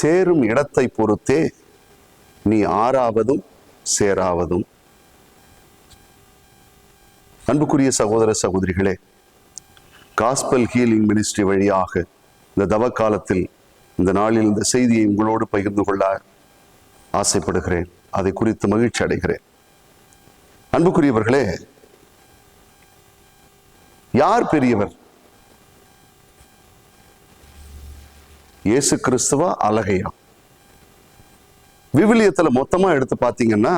சேரும் இடத்தை பொறுத்தே நீ ஆறாவதும் சேராவதும். அன்புக்குரிய சகோதர சகோதரிகளே காஸ்பல் ஹீலிங் மினிஸ்ட்ரி வழியாக இந்த தவ காலத்தில் இந்த நாளில் இந்த செய்தியை உங்களோடு பகிர்ந்து கொள்ள ஆசைப்படுகிறேன். அதை குறித்து மகிழ்ச்சி அடைகிறேன். அன்புக்குரியவர்களே யார் பெரியவர்? இயேசு கிறிஸ்துவா அழகையா? விவிலியத்துல மொத்தமா எடுத்து பார்த்தீங்கன்னா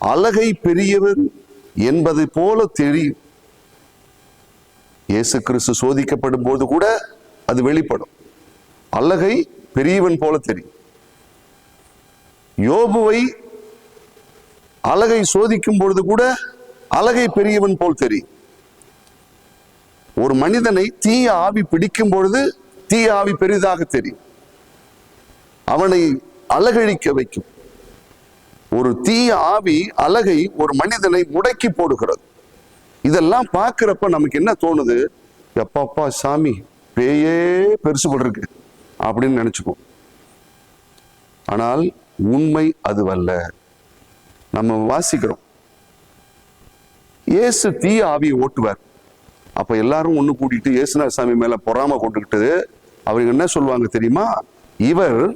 அழகை பெரியவர் என்பதை போல தெரியும். இயேசு கிறிஸ்து சோதிக்கப்படும் போது கூட அது வெளிப்படும். அழகை பெரியவன் போல தெரியும். யோபுவை அழகை சோதிக்கும் பொழுது கூட அழகை பெரியவன் போல் தெரியும். ஒரு மனிதனை தீய ஆவி பிடிக்கும் பொழுது தீயாவி பெரிதாக தெரியும். அவனை அழகழிக்க வைக்கும். ஒரு தீய ஆவி அழகை ஒரு மனிதனை முடக்கி போடுகிறது. இதெல்லாம் பார்க்கிறப்ப நமக்கு என்ன தோணுது? எப்பப்பா சாமி பேயே பெருசு போட்டிருக்கு அப்படின்னு நினைச்சுக்குவோம். ஆனால் உண்மை அதுவல்ல. நம்ம வாசிக்கிறோம். இயேசு தீய ஆவியை ஓட்டுவார். அப்ப எல்லாரும் ஒண்ணு கூட்டிட்டு இயேசுநாத சாமி மேல பொறாம கொண்டுக்கிட்டு அவங்க என்ன சொல்லுவாங்க தெரியுமா? இவர்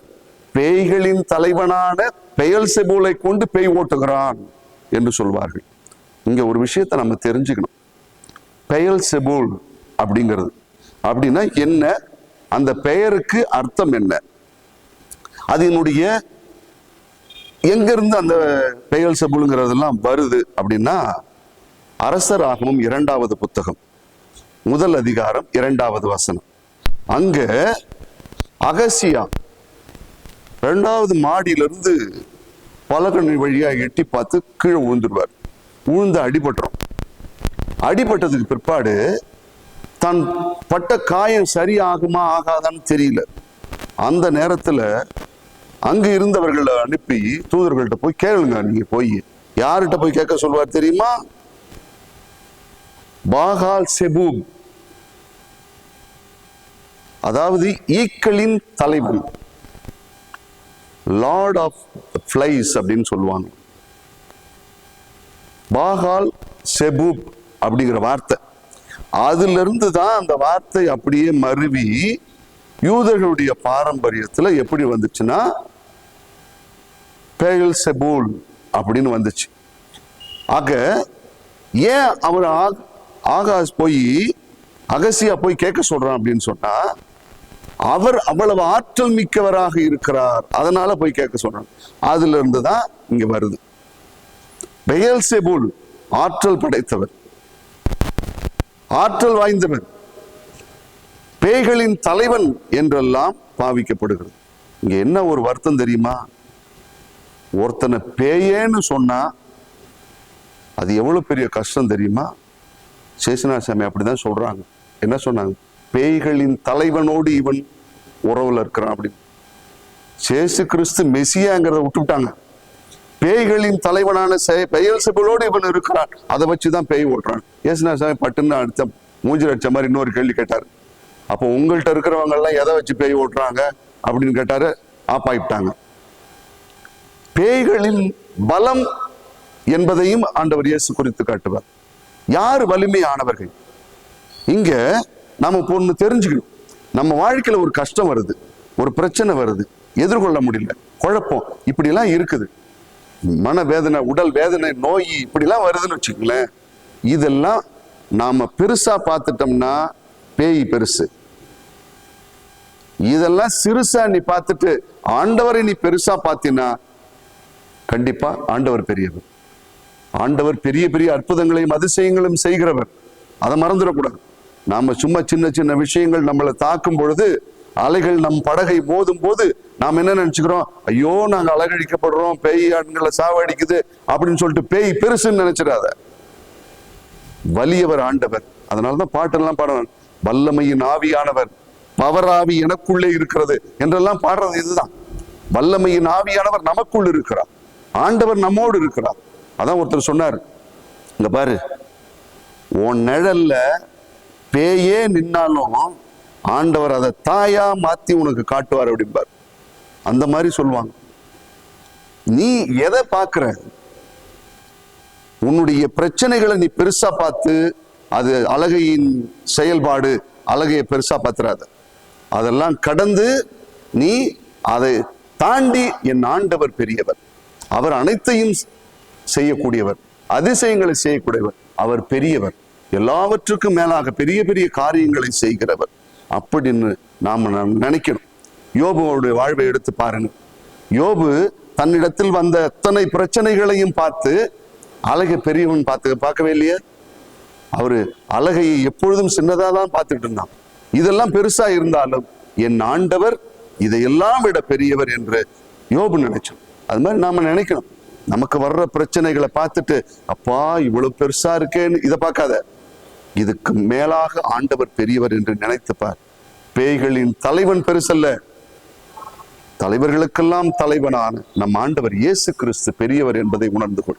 பேய்களின் தலைவனான பெயல் செபூலை கொண்டு பேய் ஓட்டுகிறான் என்று சொல்வார்கள். இங்க ஒரு விஷயத்தை நம்ம தெரிஞ்சுக்கணும். பெயல் செபூல் அப்படிங்கிறது. அப்படின்னா என்ன? அந்த பெயருக்கு அர்த்தம் என்ன? அதனுடைய எங்கிருந்து அந்த பெயல் செபுலுங்கிறதெல்லாம் வருது அப்படின்னா அரசராகவும் இரண்டாவது புத்தகம். முதல் அதிகாரம் இரண்டாவது வசனம். அங்க அகசியா ரெண்டாவது மாடியிலிருந்து பலகணி வழியா எட்டி பார்த்து கீழே விழுந்துருவார் விழுந்து அடிபட்டுரும். அடிபட்டதுக்கு பிற்பாடு தான் பட்ட காயம் சரியாகுமா ஆகாதான்னு தெரியல. அந்த நேரத்துல அங்கே இருந்தவர்களை அனுப்பி தூதர்கள்ட்ட போய் கேளுங்க நீங்க போய். யார்கிட்ட போய் கேட்க சொல்வார் தெரியுமா? பாகால் செபூப். அதாவது ஈக்களின் தலைவன். லார்ட் ஆஃப் ஃப்ளைஸ் அப்படின்னு சொல்லுவாங்க. பாகால் செபூப் அப்படிங்கிற வார்த்தை. அதிலிருந்து தான் அந்த வார்த்தை அப்படியே மருவி யூதர்களுடைய பாரம்பரியத்தில் எப்படி வந்துச்சுன்னா பேயல் செபூல் அப்படின்னு வந்துச்சு. ஆக ஏன் அவர் ஆகாஷ் போய் அகசியா போய் கேட்க சொல்றான் அப்படின்னு சொன்னா அவர் அவ்வளவு ஆற்றல் மிக்கவராக இருக்கிறார். அதனால போய் கேட்க சொல்றாங்க. அதுல இருந்து தான் இங்க வருது. பெயல் செபூல் ஆற்றல் படைத்தவர். ஆற்றல் வாய்ந்தவர். பேய்களின் தலைவன் என்றெல்லாம் பாவிக்கப்படுகிறது. இங்க என்ன ஒரு வருத்தம் தெரியுமா? ஒருத்தனை பேயேன்னு சொன்னா அது எவ்வளவு பெரிய கஷ்டம் தெரியுமா? சேஷனா சாமி அப்படிதான் சொல்றாங்க. என்ன சொன்னாங்க? பேய்களின் தலைவனோடு இவன் உறவுல இருக்கிறான் அப்படின்னு சேசு கிறிஸ்து மெசியாங்கிறத விட்டுவிட்டாங்க. பேய்களின் தலைவனான பெயல்சபலோடு இவன் இருக்கிறான். அதை வச்சுதான் பேய் ஓட்டுறான். ஏசுனா சாமி பட்டுன்னு அடுத்த மூஞ்சில் அடிச்ச மாதிரி இன்னொரு கேள்வி கேட்டார். அப்போ உங்கள்கிட்ட இருக்கிறவங்க எல்லாம் எதை வச்சு பேய் ஓட்டுறாங்க அப்படின்னு கேட்டாரு. ஆப்பாயிட்டாங்க. பேய்களின் பலம் என்பதையும் ஆண்டவர் இயேசு குறித்து காட்டுவார். யார் வலிமையானவர்கள்? இங்க நாம் இப்போ ஒன்று தெரிஞ்சுக்கணும். நம்ம வாழ்க்கையில ஒரு கஷ்டம் வருது ஒரு பிரச்சனை வருது எதிர்கொள்ள முடியல குழப்பம் இப்படிலாம் இருக்குது. மன வேதனை உடல் வேதனை நோய் இப்படிலாம் வருதுன்னு வச்சுக்கங்களேன். இதெல்லாம் நாம பெருசா பார்த்துட்டோம்னா பேய் பெருசு. இதெல்லாம் சிறுசா நீ பார்த்துட்டு ஆண்டவரை நீ பெருசா பார்த்தீன்னா கண்டிப்பா ஆண்டவர் பெரியவர். ஆண்டவர் பெரிய பெரிய அற்புதங்களையும் அதிசயங்களையும் செய்கிறவர். அதை மறந்துடக்கூடாது. நாம சும்மா சின்ன சின்ன விஷயங்கள் நம்மளை தாக்கும் பொழுது அலைகள் நம் படகை மோதும் போது நாம் என்ன நினைச்சுக்கிறோம்? ஐயோ நாங்க அலகழிக்கப்படுறோம் பேய் ஆண்களை சாவடிக்குது அப்படின்னு சொல்லிட்டு பேய் பெருசுன்னு நினைச்சிடாத. வலியவர் ஆண்டவர். அதனாலதான் பாட்டெல்லாம் பாடுவார். வல்லமையின் ஆவியானவர். பவராவி எனக்குள்ளே இருக்கிறது என்றெல்லாம் பாடுறது இதுதான். வல்லமையின் ஆவியானவர் நமக்குள் இருக்கிறார். ஆண்டவர் நம்மோடு இருக்கிறார். அதான் ஒருத்தர் சொன்னார். இங்க பாரு உன் நிழல்ல பேயே நின்னாலும் ஆண்டவர் அதை தாயா மாத்தி உனக்கு காட்டுவார் அப்படிம்பார். அந்த மாதிரி சொல்லுவாங்க. நீ எதை பார்க்குற? உன்னுடைய பிரச்சனைகளை நீ பெருசா பார்த்து அது அழகையின் செயல்பாடு அழகையை பெருசா பார்த்துறாத. அதெல்லாம் கடந்து நீ அதை தாண்டி என் ஆண்டவர் பெரியவர். அவர் அனைத்தையும் செய்யக்கூடியவர் அதிசயங்களை செய்யக்கூடியவர் அவர் பெரியவர். எல்லாவற்றுக்கும் மேலாக பெரிய பெரிய காரியங்களை செய்கிறவர். அப்படின்னு நாம் நினைக்கணும். யோபுவோடைய வாழ்வை எடுத்து பாருங்க யோபு தன்னிடத்தில் வந்த அத்தனை பிரச்சனைகளையும் பார்த்து அழகை பெரியவன் பார்த்து பார்க்கவே இல்லையே? அவரு அழகையை எப்பொழுதும் சின்னதாக தான் பார்த்துட்டு இருந்தான். இதெல்லாம் பெருசா இருந்தாலும் என் ஆண்டவர் இதையெல்லாம் விட பெரியவர் என்று யோபு நினைச்சோம். அது மாதிரி நாம நினைக்கணும். நமக்கு வர்ற பிரச்சனைகளை பார்த்துட்டு அப்பா இவ்வளவு பெருசா இருக்கேன்னு இதை பார்க்காத. இதுக்கு மேலாக ஆண்டவர் பெரியவர் என்று நினைத்து பார் பேய்களின் தலைவன் பெருசல்ல. தலைவர்களுக்கெல்லாம் தலைவனான நம் ஆண்டவர் இயேசு கிறிஸ்து பெரியவர் என்பதை உணர்ந்து கொள்.